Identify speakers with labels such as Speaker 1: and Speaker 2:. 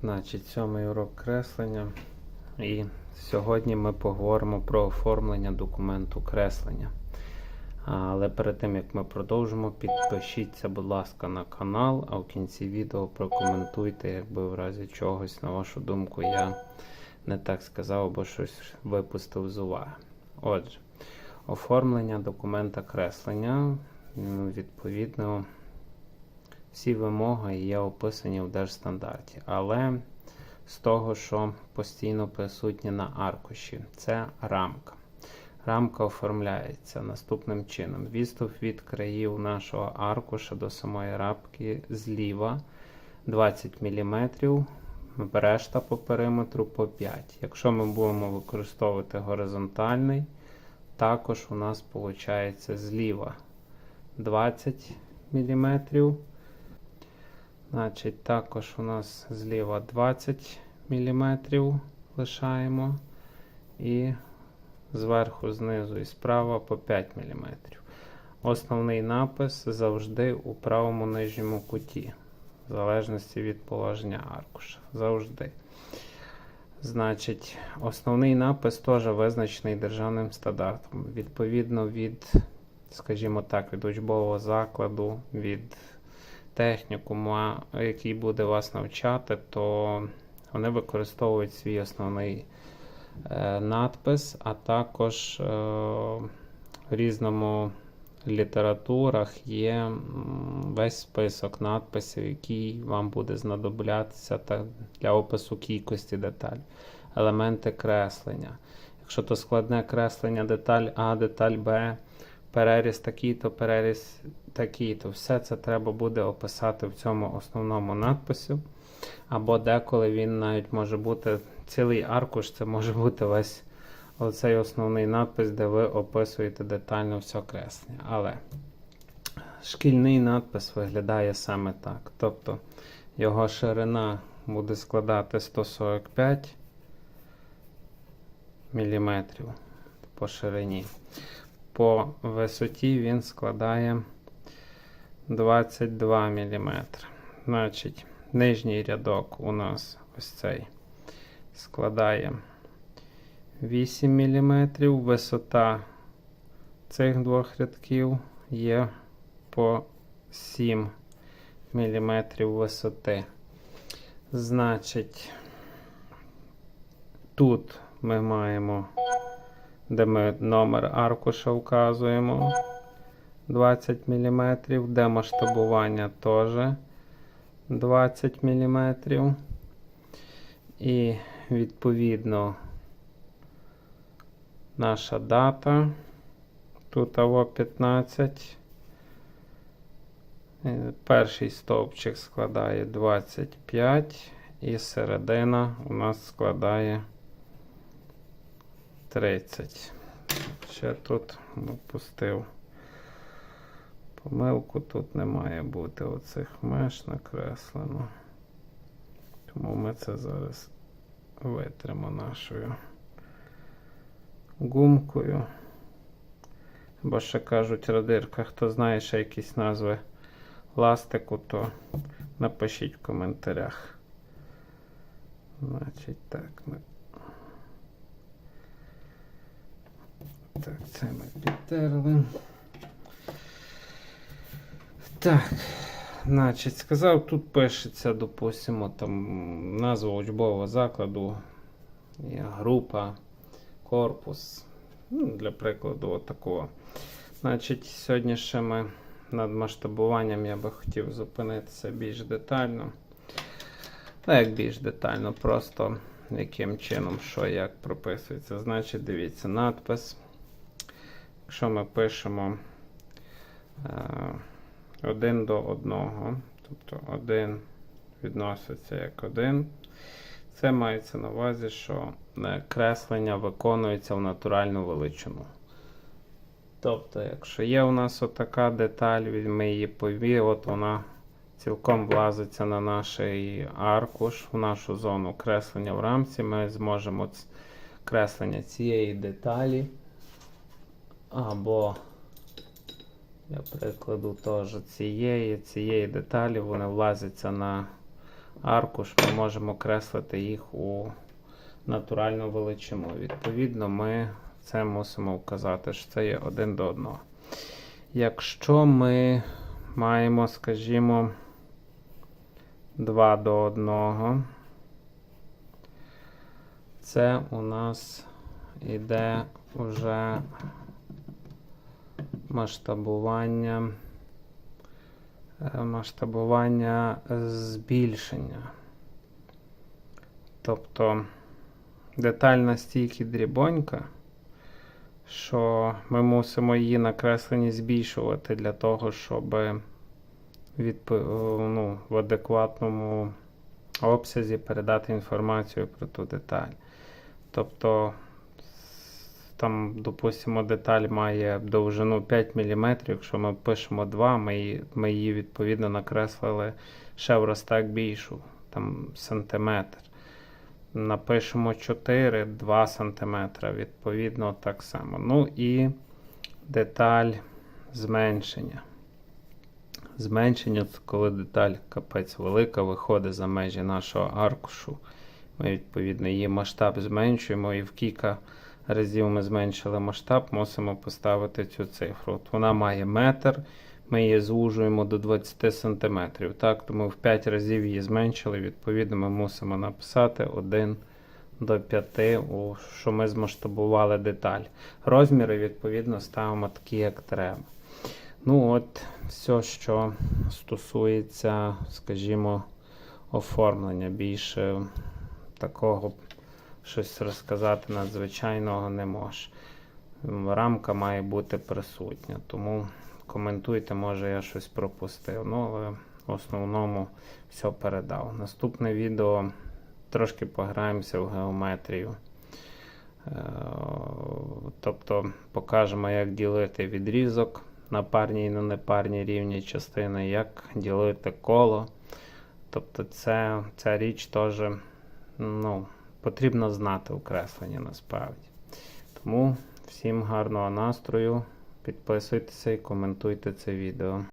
Speaker 1: Значить, сьомий урок креслення. І сьогодні ми поговоримо про оформлення документу креслення. Але перед тим як ми продовжимо, підпишіться, будь ласка, на канал, а в кінці відео прокоментуйте, якби в разі чогось, на вашу думку, я не так сказав або щось випустив з уваги. Отже, оформлення документа креслення, відповідно, всі вимоги є описані в держстандарті, але з того, що постійно присутні на аркуші, це рамка. Рамка оформляється наступним чином: відступ від країв нашого аркуша до самої рапки зліва 20 мм, решта по периметру по 5. Якщо ми будемо використовувати горизонтальний, також у нас виходить зліва 20 мм. Значить, також у нас зліва 20 мм лишаємо. І зверху, знизу і справа по 5 мм. Основний напис завжди у правому нижньому куті, в залежності від положення аркуша. Завжди. Значить, основний напис теж визначений державним стандартом. Відповідно від, скажімо так, від учбового закладу, від технікуму, який буде вас навчати, то вони використовують свій основний е, надпис, а також е, в різному літературах є весь список надписів, який вам буде знадоблятися для опису кількості деталей. Елементи креслення. Якщо то складне креслення, деталь А, деталь Б, переріз такий-то, переріз такий-то. Все це треба буде описати в цьому основному надписі. Або деколи він навіть може бути цілий аркуш, це може бути весь оцей основний надпис, де ви описуєте детально все креслення. Але шкільний надпис виглядає саме так. Тобто його ширина буде складати 145 мм по ширині. По висоті він складає 22 мм. Значить, нижній рядок у нас ось цей складає 8 мм. Висота цих двох рядків є по 7 мм висоти. Значить, тут ми маємо, де ми номер аркуша вказуємо 20 мм, де масштабування теж 20 мм. І відповідно наша дата. Тут АВО 15. Е, Перший стовпчик складає 25 і середина у нас складає 30. Ще тут опустив помилку, тут не має бути оцих меж накреслено. Тому ми це зараз витримо нашою гумкою. Бо ще кажуть радирка, хто знає ще якісь назви ластику, то напишіть в коментарях. Значить, так, ми. Так, це ми підтерли. Так, значить, сказав, тут пишеться, допустимо, там назва учбового закладу, група, корпус. Ну, для прикладу, отакого. Значить, сьогодні ще ми над масштабуванням я би хотів зупинитися більш детально. Та як більш детально, просто яким чином, що як прописується. Значить, дивіться, надпис. Якщо ми пишемо е, один до одного, тобто один відноситься як один, це мається на увазі, що е, креслення виконується в натуральну величину. Тобто, якщо є у нас отака деталь, ми її пові, от вона цілком влазиться на наш аркуш, в нашу зону креслення в рамці, ми зможемо креслення цієї деталі. Або, для прикладу, теж цієї, цієї деталі, вони влазяться на аркуш, ми можемо креслити їх у натуральну величину. Відповідно, ми це мусимо вказати, що це є один до одного. Якщо ми маємо, скажімо, 2 до 1, це у нас іде вже масштабування, е, масштабування збільшення. Тобто деталь настільки дрібонька, що ми мусимо її накреслені збільшувати для того, щоб відп... ну, в адекватному обсязі передати інформацію про ту деталь. Тобто, там, допустимо, деталь має довжину 5 мм, якщо ми пишемо 2, ми ми її відповідно накреслили ще в розтак більшу, там сантиметр. Напишемо 4, 2 см, відповідно так само. Ну і деталь зменшення. Зменшення це коли деталь капець велика виходить за межі нашого аркушу. Ми, відповідно, її масштаб зменшуємо і в кілька разів ми зменшили масштаб, мусимо поставити цю цифру. От вона має метр, ми її звужуємо до 20 см. Так, тому в 5 разів її зменшили, відповідно, ми мусимо написати 1 до 5, що ми змасштабували деталь. Розміри, відповідно, ставимо такі, як треба. Ну от, все, що стосується, скажімо, оформлення. Більше такого щось розказати надзвичайного не можу. М, Рамка має бути присутня, тому коментуйте, може я щось пропустив. Ну, але в основному все передав. Наступне відео трошки пограємося в геометрію. Е, Тобто покажемо, як ділити відрізок на парні і на непарні рівні частини, як ділити коло. Тобто це, ця річ теж ну, потрібно знати окреслення насправді. Тому всім гарного настрою. Підписуйтеся і коментуйте це відео.